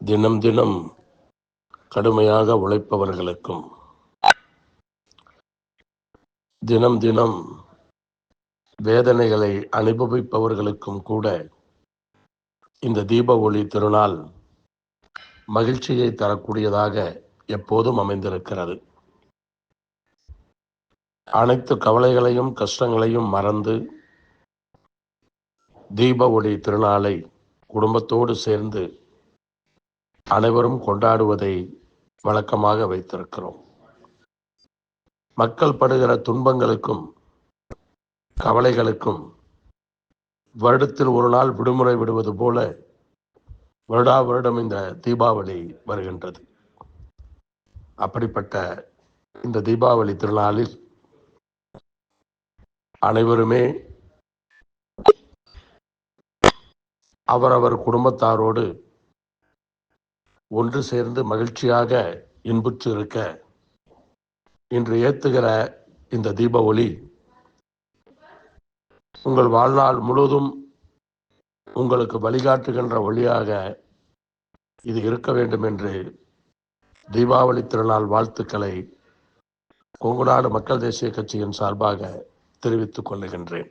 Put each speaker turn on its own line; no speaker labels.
தினம் தினம் கடுமையாக உழைப்பவர்களுக்கும் தினம் தினம் வேதனைகளை அனுபவிப்பவர்களுக்கும் கூட இந்த தீப ஒளி திருநாள் மகிழ்ச்சியை தரக்கூடியதாக எப்போதும் அமைந்திருக்கிறது. அனைத்து கவலைகளையும் கஷ்டங்களையும் மறந்து தீப ஒளி திருநாளை குடும்பத்தோடு சேர்ந்து அனைவரும் கொண்டாடுவதை வழக்கமாக வைத்திருக்கிறோம். மக்கள் படுகிற துன்பங்களுக்கும் கவலைகளுக்கும் வருடத்தில் ஒரு நாள் விடுமுறை விடுவது போல வருடா வருடம் இந்த தீபாவளி வருகின்றது. அப்படிப்பட்ட இந்த தீபாவளி திருநாளில் அனைவருமே அவரவர் குடும்பத்தாரோடு ஒன்று சேர்ந்து மகிழ்ச்சியாக இன்புற்று இருக்க. இன்று ஏத்துகிற இந்த தீப ஒளி உங்கள் வாழ்நாள் முழுவதும் உங்களுக்கு வழிகாட்டுகின்ற ஒளியாக இது இருக்க வேண்டும் என்று தீபாவளி திருநாள் வாழ்த்துக்களை கொங்குநாடு மக்கள் தேசிய கட்சியின் சார்பாக தெரிவித்துக் கொள்ளுகின்றேன்.